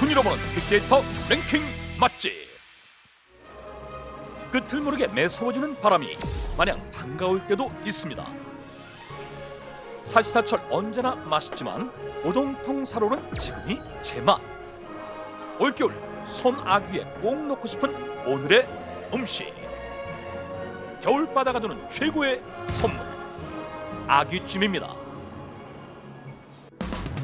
순위로 보는 빅데이터 랭킹 맛집. 끝을 모르게 매서워지는 바람이 마냥 반가울 때도 있습니다. 사시사철 언제나 맛있지만 오동통 살오른 지금이 제맛. 올겨울 손아귀에 꼭 넣고 싶은 오늘의 음식. 겨울바다가 주는 최고의 선물. 아귀찜입니다.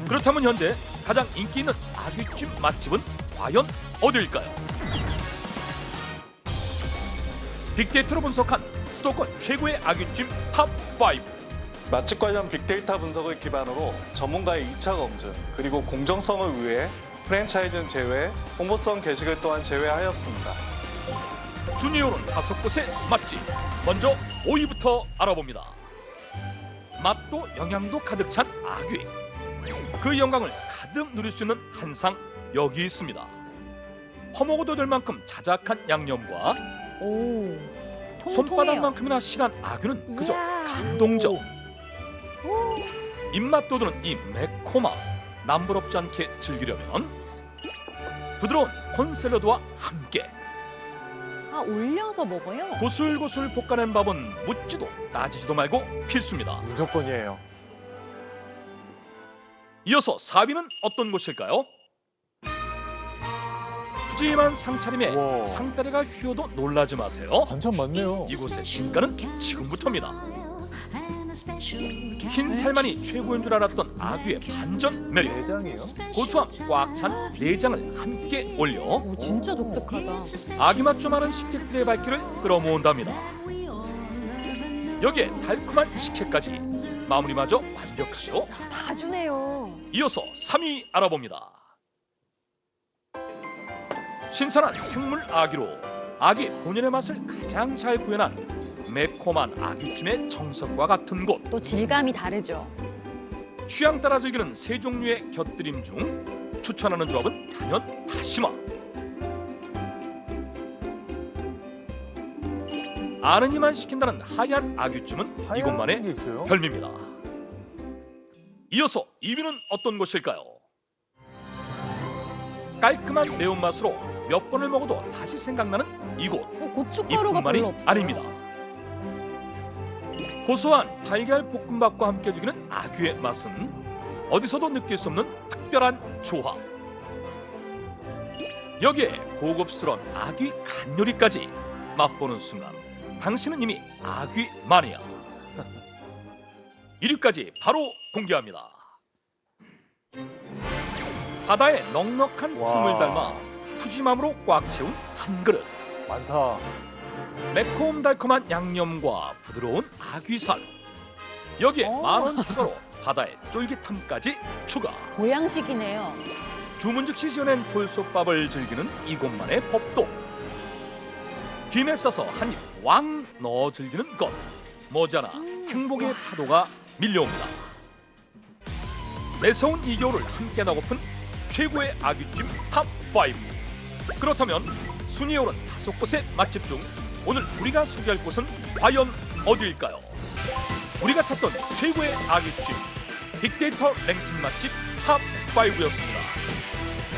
그렇다면 현재 가장 인기 있는 아귀찜 맛집은 과연 어디일까요? 빅데이터로 분석한 수도권 최고의 아귀찜 탑5 맛집 관련 빅데이터 분석을 기반으로 전문가의 2차 검증 그리고 공정성을 위해 프랜차이즈는 제외, 홍보성 게시글 또한 제외하였습니다. 순위 오른 다섯 곳의 맛집 먼저 5위부터 알아봅니다 맛도 영양도 가득 찬 아귀 그 영광을 가득 누릴 수 있는 한상 여기 있습니다 허먹어도 될 만큼 자작한 양념과 오. 통통해요. 손바닥만큼이나 실한 아귀는 그저 이야. 감동적 오. 입맛 돋우는 이 매콤함 남부럽지 않게 즐기려면 부드러운 콘 샐러드와 함께 아 올려서 먹어요? 고슬고슬 볶아낸 밥은 묻지도 따지지도 말고 필수입니다. 무조건이에요. 이어서 4위는 어떤 곳일까요? 푸짐한 상차림에 우와. 상다리가 휘어도 놀라지 마세요. 반찬 많네요. 이곳의 진가는 지금부터입니다. 흰 살만이 최고인 줄 알았던 아귀의 반전 매력. 내장이에요? 고소함 꽉 찬 내장을 함께 올려 오 진짜 독특하다. 아기 맛좀 많은 식객들의 발길을 끌어모은답니다. 여기에 달콤한 식혜까지 마무리마저 완벽하죠. 다 주네요. 이어서 3위 알아봅니다. 신선한 생물 아기로 아기 본연의 맛을 가장 잘 구현한 매콤한 아귀찜의 정석과 같은 곳. 또 질감이 다르죠. 취향 따라 즐기는 세 종류의 곁들임 중 추천하는 조합은 단연 다시마. 아는 이만 시킨다는 하얀 아귀찜은 하얀 이곳만의 게 있어요? 별미입니다. 이어서 2위는 어떤 곳일까요? 깔끔한 매운맛으로 몇 번을 먹어도 다시 생각나는 이곳 어, 고춧가루가 이뿐만이 별로 없어요. 아닙니다. 고소한 달걀 볶음밥과 함께 즐기는 아귀의 맛은 어디서도 느낄 수 없는 특별한 조합. 여기에 고급스러운 아귀 간 요리까지 맛보는 순간 당신은 이미 아귀 마니아. 1위까지 바로 공개합니다. 바다의 넉넉한 와. 품을 닮아 푸짐함으로 꽉 채운 한 그릇. 많다. 매콤달콤한 양념과 부드러운 아귀살. 여기에 오. 만원 추가로 바다의 쫄깃함까지 추가. 보양식이네요. 주문 즉시 지어낸 돌솥밥을 즐기는 이곳만의 법도. 김에 싸서 한 입 왕 넣어 즐기는 것. 머지않아 행복의 파도가 밀려옵니다. 매서운 이 겨울을 함께 나고픈 최고의 아귀찜 탑5 그렇다면 순위에 오른 다섯 곳의 맛집 중 오늘 우리가 소개할 곳은 과연 어디일까요? 우리가 찾던 최고의 아귀찜 빅데이터 랭킹 맛집 탑5였습니다